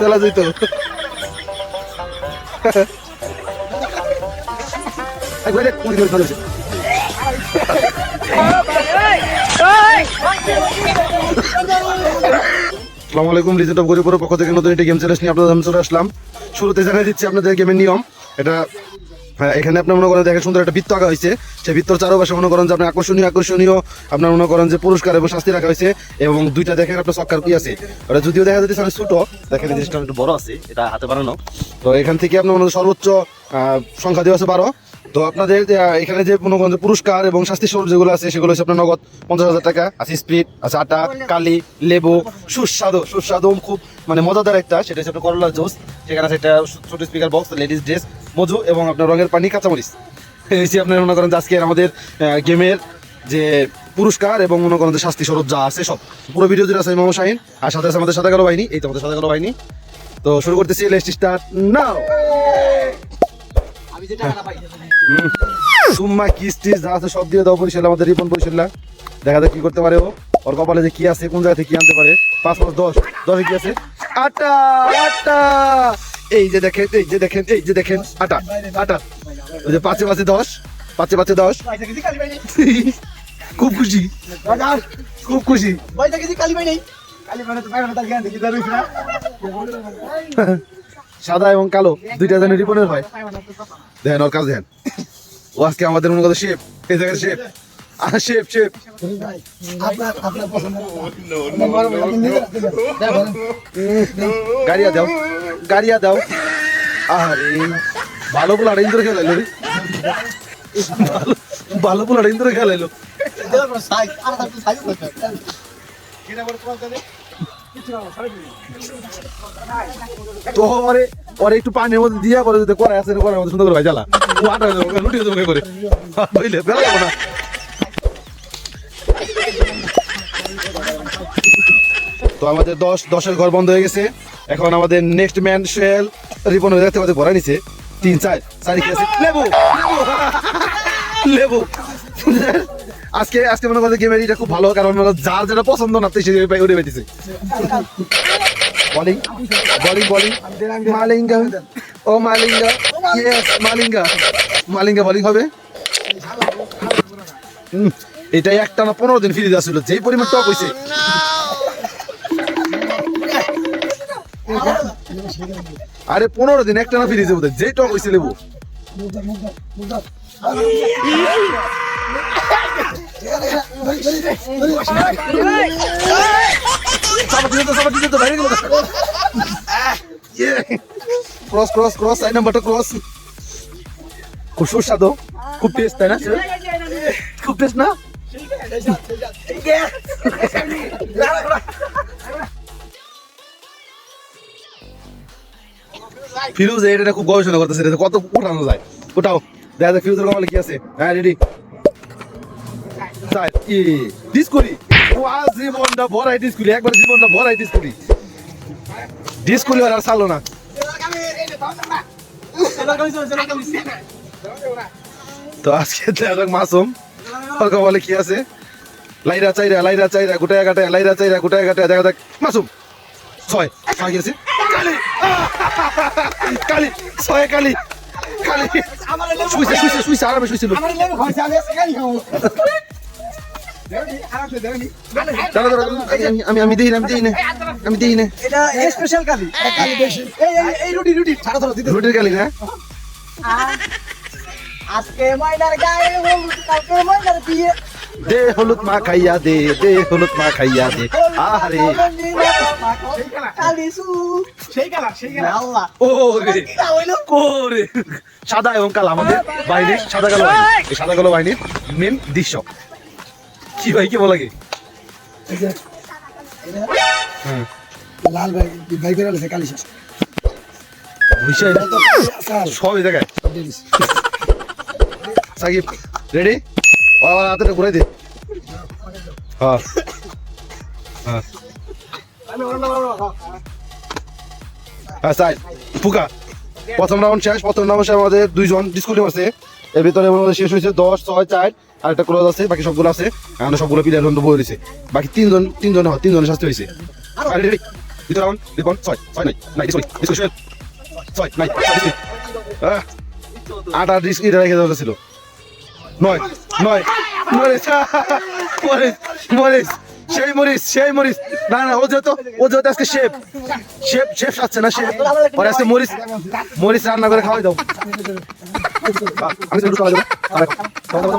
চলা যেত আলাইকুম রিজেন্ট পক্ষ থেকে নতুন একটি গেম আপনাদের চলে আসলাম। শুরুতে জানিয়ে দিচ্ছি আপনাদের গেমের নিয়ম। এটা এখানে আপনার মনে করেন দেখেন সুন্দর একটা বৃত্ত আঁকা হয়েছে। সেই বৃত্তর চারপাশে মনে করেন যে আপনার আকর্ষণীয় আকর্ষণীয়, আপনার মনে করেন যে পুরস্কার এবং শাস্তি রাখা হয়েছে এবং দুইটা দেখেন আপনার সক্কার কি আছে। ওটা যদিও দেখা যাচ্ছে অনেক ছোট, দেখেন জিনিসটা একটু বড় আছে, এটা হাতে বানানো। তো এখান থেকে আপনার মনে সর্বোচ্চ সংখ্যা দেওয়া আছে বারো। তো আপনাদের এখানে যে মনে করেন পুরস্কার এবং শাস্তি স্বরূপ যেগুলো আছে, সেগুলো হচ্ছে আপনার নগদ পঞ্চাশ হাজার টাকা, আছে স্প্রিট, আছে আটা, কালি, লেবু, সুস্বাদু সুস্বাদু খুব মানে মজাদার একটা, সেটা হচ্ছে আপনার করলার জুস সেখানে আছে একটা ছোট স্পিকার বক্স লেডিস ড্রেস মধু এবং আপনার রঙের পানি কাঁচামরিচ। এই আপনার মনে করেন যে আজকে আমাদের গেমের যে পুরস্কার এবং মনে করেন শাস্তি স্বরূপ যা আছে সব। পুরো ভিডিও জুড়ে আছে মোহাম্মদ শাহিন আর সাথে আছে আমাদের সাদা কালো বাহিনী। এই তো আমাদের সাদা কালো বাহিনী। তো শুরু করতেছি লেস্ট স্টার্ট নাও সুম্মা কিস টিস যা আছে সব দিয়ে দাও বরিশাল আমাদের রিপন বরিশাল্লা দেখা যাক কি করতে পারে ও। ওর কপালে যে কি আছে কোন জায়গা থেকে কি আনতে পারে। পাঁচ পাঁচ দশ দশে কি আছে? আটা আটা! এই যে দেখেন, এই যে দেখেন, এই যে দেখেন, আটা আটা। ওই যে পাঁচে পাঁচে দশ, পাঁচে পাঁচে দশ। খুব খুশি। খুব খুশি। সাদা এবং কালো, দুইটা যেন রিপনের হয়। দেখেন ওর কাজ দেখেন ও আজকে আমাদের মনে কথা শেপ এই জায়গায় শেপ আর শেপ শেপ গাড়িয়া দাও গাড়িয়া দাও। আরে ভালো বলে আড়াই ধরে খেলাইলো রে। ভালো- বলে আড়াই ধরে খেলাইলো ওরে একটু পানির মধ্যে দিয়া করে যদি করা আছে করার মধ্যে সুন্দর করে ভাই জ্বালা ও আটা যাবে, লুটি যাবে করে। বুঝলে বেলা যাব না। তো আমাদের দশ, দশের ঘর বন্ধ হয়ে গেছে। এখন আমাদের নেক্সট ম্যান শেল রিপন দেখতে পাতে ভরা নিছে। তিন, চার, চারি আছে? লেবু! লেবু! আজকে আজকে মনে করছে গেমের এটা খুব ভালো, কারণ যার যেটা পছন্দ না, সে উড়ে পেতেছে বলিং বলিং বলিং। মালিঙ্গা। ও মালিঙ্গা। ইয়েস মালিঙ্গা। মালিঙ্গা বলিং হবে। এটা একটা না পনেরো দিন ফিরে আসছিল, যেই পরিমাণ টক হয়েছে আরে পনেরো দিন একটা না ফিরে যাব যেই টক হয়েছে লেবু। আই ক্রস খুব খুব টেস্ট তাই না? খুব টেস্ট না? ফিরুজ এটা খুব গবেষণা করতেছে, এটা কত উঠানো যায়? ওটাও দেখা যাক ফিরুজের কপালে কি আছে। হ্যাঁ রেডি তাই ই, ডিসকরি। ওয়া জীবনটা ভরাই ডিসকরি, একবার জীবনটা ভরাই ডিসকরি। ডিসকরি আর চালো না। তো আজকে দেখা মাসুম ওর কপালে কি আছে? লাইরা চাইরা লাইরা চাইরা গোটায় গাটায় লাইরা চাইরা গোটায় গাটায় দেখা যাক। মাসুম, ছয় ছয় আছে? কালি ছয় কালি কালি। শুইছে শুইছে শুইছে আরামে শুইছিল আমি- আমি দিই না আমি দিই না আমি দিই না। এটা স্পেশাল কালি। কালি বেশি এই এই- রুটি রুটি। ছাড়া ধরো দিতে রুটির কালি না? আজকে ময়নার গায়ে কালকে ময়নার বিয়ে। দে হলুদ মা খাইয়া দে দে হলুদ মা খাইয়া দে। আরে সাদা এবং কালো আমাদের বাহিনীর সাদা কালো বাহিনী সাদা কালো বাহিনীর মেন দৃশ্য। কি ভাই কি বলা কি? লাল ভাই ভাই করে কালি শেষ বিষয় স্যার সব সাকিব রেডি আমার হাতটা দে। হ্যাঁ। হ্যাঁ। হ্যাঁ ফুকা। প্রথম রাউন্ড শেষ, প্রথম রাউন্ড শেষ আমাদের দুইজন ডিসকুলি মারছে এর ভিতরে আমাদের শেষ হয়েছে দশ, ছয়, চার। আর একটা ক্লোজ আছে, বাকি সবগুলো আছে। এখন সবগুলো প্লেয়ার বন্ধ বই রয়েছে বাকি তিনজন তিনজন তিনজনের শাস্তি হয়েছে। ছয় ছয় নাই। ছয়, নাই আট আট ডিসকলি রেখে দেওয়া ছিল নয়। নয়। মরিস মরিস মরিস সেই মরিস সেই মরিস। না না ও যেহেতু ও যেহেতু আজকে শেফ। শেফ শেফ সাচ্ছে না শেফ? পরে আজকে মরিস মরিস রান্না করে খাওয়াই দাও আমি যাব। দাঁড়া, দাঁড়া, দাঁড়া, দাঁড়া, দাঁড়া,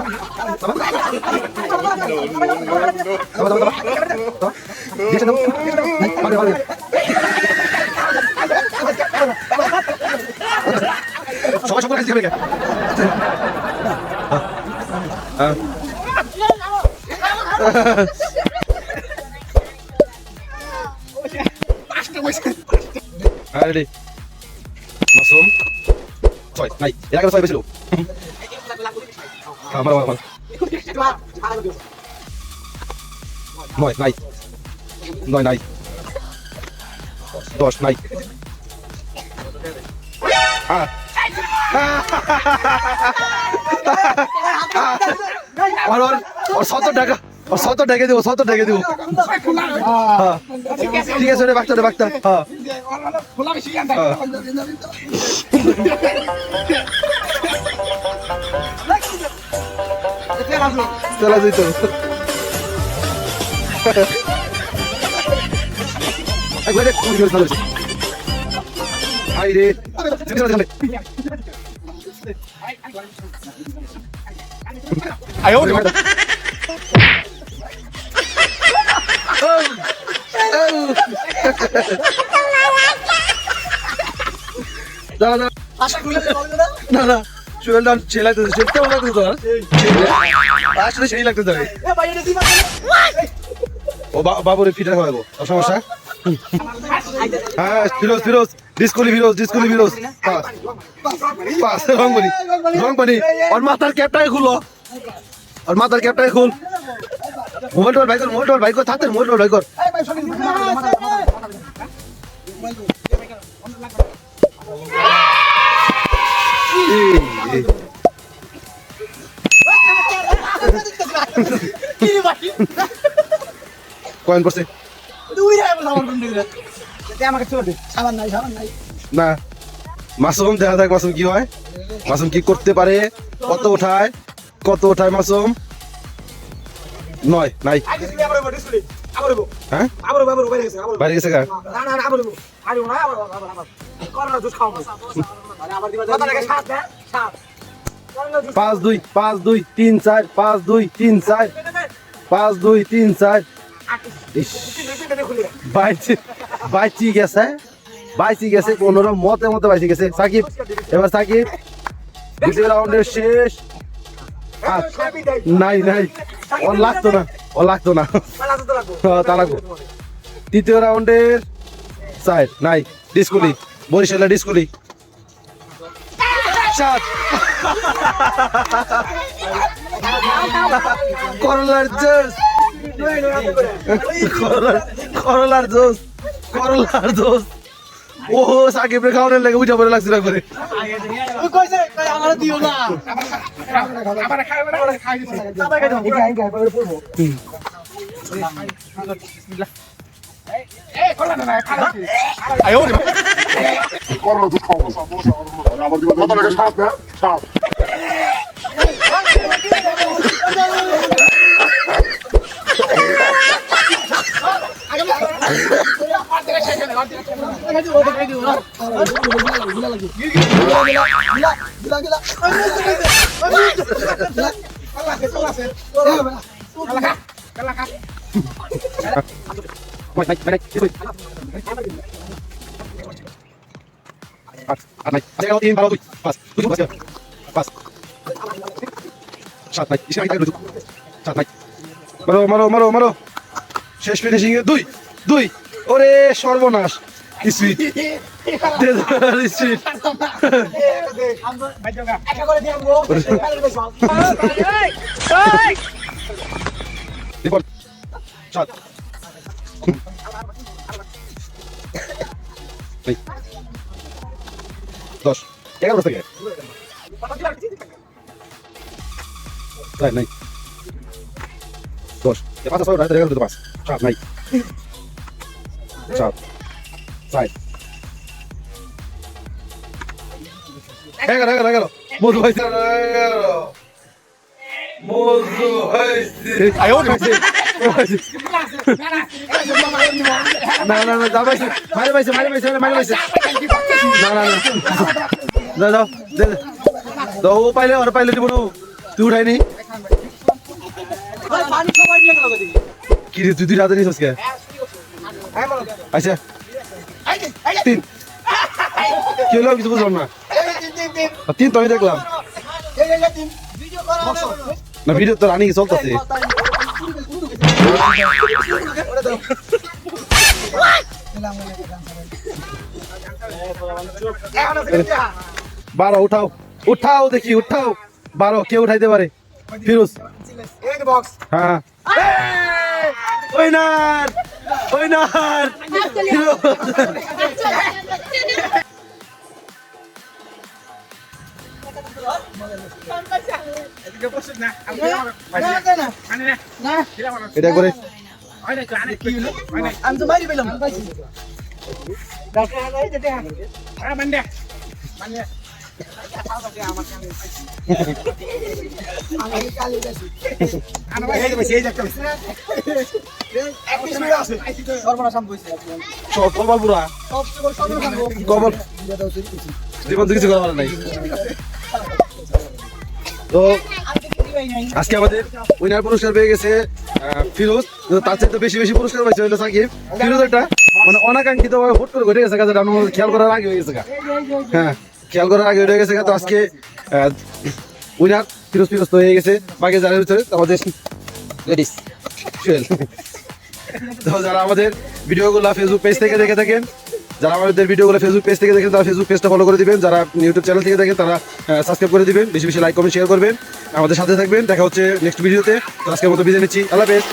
দাঁড়া, দাঁড়া, দাঁড়া, দিয়েছে দাও। বাদে, বাদে। সবাই সবার কাছে কে? হ্যাঁ। নয় নাই। নয় নাই। দশ নাই। আট আর ওর ওর সত্তর টাকা ওর সত্তর টাকা দেবো, সত্তর টাকা দেবো। হ্যাঁ। ঠিক আছে রে বাচ্চা। রে হ্যাঁ চলা যেত একবারে কোন করে চলেছে হাই রে। 哎呦我的妈！দাঁড়া দাঁড়া আশা করি না। না চুয়েলটা সেই লাগতেছে সেটাও লাগতেছে তো আসলে সেই লাগতেছে। ও বাবুরে ফিটা হওয়াবো সমস্যা? হ্যাঁ ফিরোজ ফিরোজ ডিসকলি ফিরোজ ডিসকলি ফিরোজ। পাস পাস রং পানি রং পানি ওর মাথার ক্যাপটাকে খুলো। ওর মাথার ক্যাপটাকে খুল। মোবাইল টোল ভাই? কর মোবাইল না। মাসুম দেখা যাক মাসুম কি হয়। মাসুম কি করতে পারে? কত ওঠায়? কত ওঠায় মাসুম? নয় নাই। হ্যাঁ? বাইরে গেছে পাঁচ দুই পাঁচ দুই তিন চার পাঁচ দুই তিন চার। পাঁচ দুই তিন চার। বাইচি গেছে বাইচি গেছে কোনোর মতে মতে বাইচি গেছে। সাকিব এবার সাকিব দ্বিতীয় রাউন্ডের শেষ। নাই নাই ওর লাগতো না ওর লাগতো না। হ্যাঁ, তা লাগবো। তৃতীয় রাউন্ডের সাইড নাই ডিসকুলি বরিশালের ডিসকুলি। সাত। করলার জোস। করলার জোস করলার জোস ও সাকিবের খাওয়ানোর লেগে উঠে পড়ে লাগছিল করে করল তো খাব আমার দিকে কত লাগে সাত না সাত শেষ ফিনিশিং এ দুই দুই। ওরে সর্বনাশ। স্পিড স্পিড দশ। এগারো থেকে। নাই দশ। পাঁচ ছয় এগারো পাঁচ। সাত নাই। সাত এগারো এগারো এগারো মধু হয়েছে এগারো মধু হয়েছে। না না না দাও পাইছে মারে পাইছে মারে পাইছে মারে পাইছে না না না দে। দাও ও পাইলে ওর পাইলে দিব তুই উঠাইনি কি রে তুই দুই রাতে নিছিস কে আচ্ছা তিন। কি হলো কিছু বুঝলাম না। তিন তো আমি দেখলাম। না ভিডিও তো রানিং চলতেছে। বারো উঠাও। উঠাও দেখি উঠাও। বারো কে উঠাইতে পারে? ফিরোজ। হ্যাঁ। নার ওই নার ফিরোজ এটা করে আমি তো মারি পেলাম তো আজকে আমাদের উইনার পুরস্কার পেয়ে গেছে ফিরোজ। তার চাইতে বেশি বেশি পুরস্কার পাইছে হলো সাকিব। ফিরোজ একটা মানে অনাকাঙ্ক্ষিত ভাবে হুট করে ঘটে গেছে খেয়াল করার আগে হয়ে গেছে হ্যাঁ। খেয়াল করার আগে হয়ে গেছে। তো আজকে উইনার ফিরোজ ফিরোজ হয়ে গেছে। বাকি যারা ভিতরে আমাদের লেডিস তো যারা আমাদের ভিডিওগুলো ফেসবুক পেজ থেকে দেখে থাকেন যারা আমাদের ভিডিওগুলো ফেসবুক পেজ থেকে দেখেন তারা ফেসবুক পেজটা ফলো করে দিবেন। যারা ইউটিউব চ্যানেল থেকে দেখেন তারা সাবস্ক্রাইব করে দিবেন। বেশি বেশি লাইক কমেন্ট শেয়ার করবেন। আমাদের সাথে থাকবেন। দেখা হচ্ছে নেক্সট ভিডিওতে তো আজকের মতো বিদায় নিচ্ছি। আল্লাহ হাফেজ।